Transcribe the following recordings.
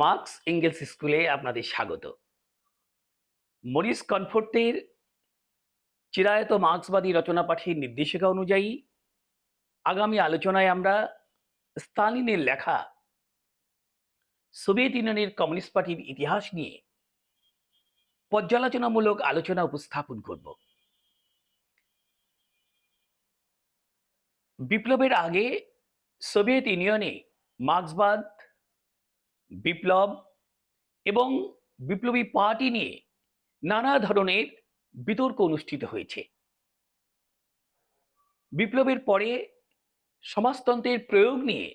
Marks angles স্কুলে আপনাদের স্বাগত। মরিস কনফোর্টের চিরায়ত মার্ক্সবাদী রচনা পাঠের নির্দেশিকা অনুযায়ী আগামী আলোচনায় আমরা স্তালিনের লেখা সোভিয়েত ইউনিয়নের কমিউনিস্ট পার্টির ইতিহাস নিয়ে পর্যালোচনামূলক আলোচনা উপস্থাপন করব। বিপ্লবের আগে সোভিয়েত ইউনিয়নে মার্ক্সবাদ বিপ্লব এবং বিপ্লবী পার্টি নিয়ে নানা ধরনের বিতর্ক অনুষ্ঠিত হয়েছে। বিপ্লবের পরে সমাজতন্ত্রের প্রয়োগ নিয়ে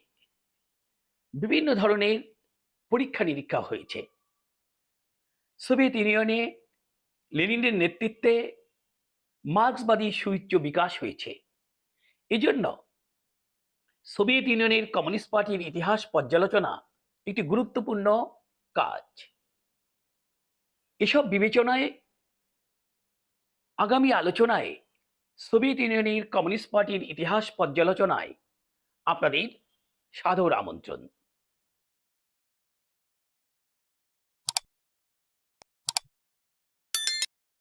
বিভিন্ন ধরনের পরীক্ষা নিরীক্ষা হয়েছে। সোভিয়েত ইউনিয়নে লেনিনের নেতৃত্বে মার্ক্সবাদী সুউচ্চ বিকাশ হয়েছে। এজন্য সোভিয়েত ইউনিয়নের কমিউনিস্ট পার্টির ইতিহাস পর্যালোচনা একটি গুরুত্বপূর্ণ কাজ। এসব বিবেচনায়, আগামী আলোচনায় সোভিয়েত ইউনিয়নের কমিউনিস্ট পার্টির ইতিহাস পর্যালোচনায় আপনাদের সাদর আমন্ত্রণ।